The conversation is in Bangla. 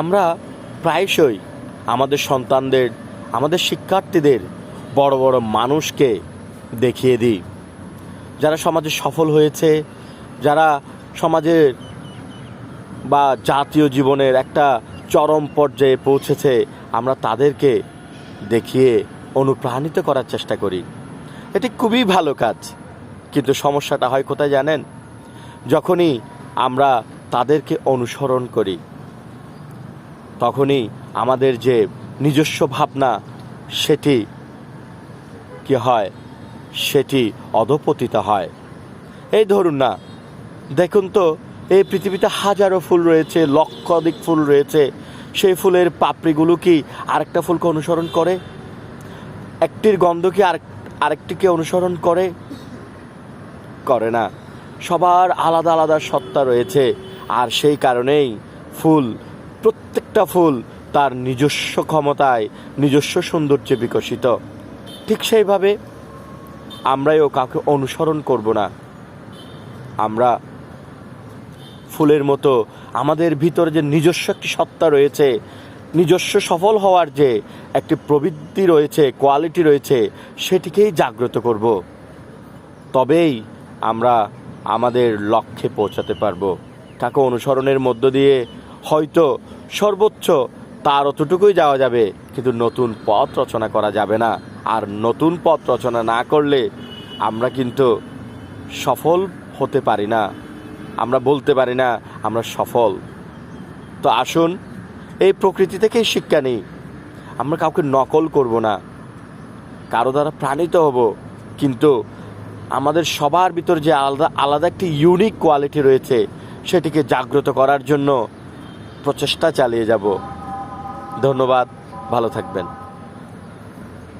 আমরা প্রায়শই আমাদের সন্তানদের, আমাদের শিক্ষার্থীদের বড় বড় মানুষকে দেখিয়ে দিই। যারা সমাজে সফল হয়েছে, যারা সমাজের বা জাতীয় জীবনের একটা চরম পর্যায়ে পৌঁছেছে, আমরা তাদেরকে দেখিয়ে অনুপ্রাণিত করার চেষ্টা করি। এটি খুবই ভালো কাজ, কিন্তু সমস্যাটা হয় কোথায় জানেন? যখনই আমরা তাদেরকে অনুসরণ করি। তখনই আমাদের যে নিজস্ব ভাবনা, সেটি কি হয়? সেটি অধপতিত হয়। এই ধরুন না, দেখুন তো, এই পৃথিবীতে হাজারো ফুল রয়েছে, লক্ষাধিক ফুল রয়েছে। সেই ফুলের পাপড়িগুলো কি আরেকটা ফুলকে অনুসরণ করে? একটির গন্ধ কি আরেক, আরেকটিকে অনুসরণ করে? করে না। সবার আলাদা আলাদা সত্তা রয়েছে, আর সেই কারণেই ফুল প্রত্যেকটা ফুল তার নিজস্ব ক্ষমতায়, নিজস্ব সৌন্দর্যে বিকশিত। ঠিক সেইভাবে আমরাও কাউকে অনুসরণ করব না। আমরা ফুলের মতো আমাদের ভিতরে যে নিজস্ব একটি সত্তা রয়েছে, নিজস্ব সফল হওয়ার যে একটি প্রবৃত্তি রয়েছে, কোয়ালিটি রয়েছে, সেটিকেই জাগ্রত করব। তবেই আমরা আমাদের লক্ষ্যে পৌঁছাতে পারব। কাকে অনুসরণের মধ্য দিয়ে হয়তো সর্বোচ্চ তার অতটুকুই যাওয়া যাবে, কিন্তু নতুন পথ রচনা করা যাবে না। আর নতুন পথ রচনা না করলে আমরা কিন্তু সফল হতে পারি না। আমরা বলতে পারি না, আমরা সফল। তো আসুন, এই প্রকৃতি থেকেই শিক্ষা নিই। আমরা কাউকে নকল করব না। কারও দ্বারা প্রাণিত হব, কিন্তু আমাদের সবার ভিতর যে আলাদা আলাদা একটি ইউনিক কোয়ালিটি রয়েছে, সেটিকে জাগ্রত করার জন্য প্রচেষ্টা চালিয়ে যাব। ধন্যবাদ ভালো থাকবেন।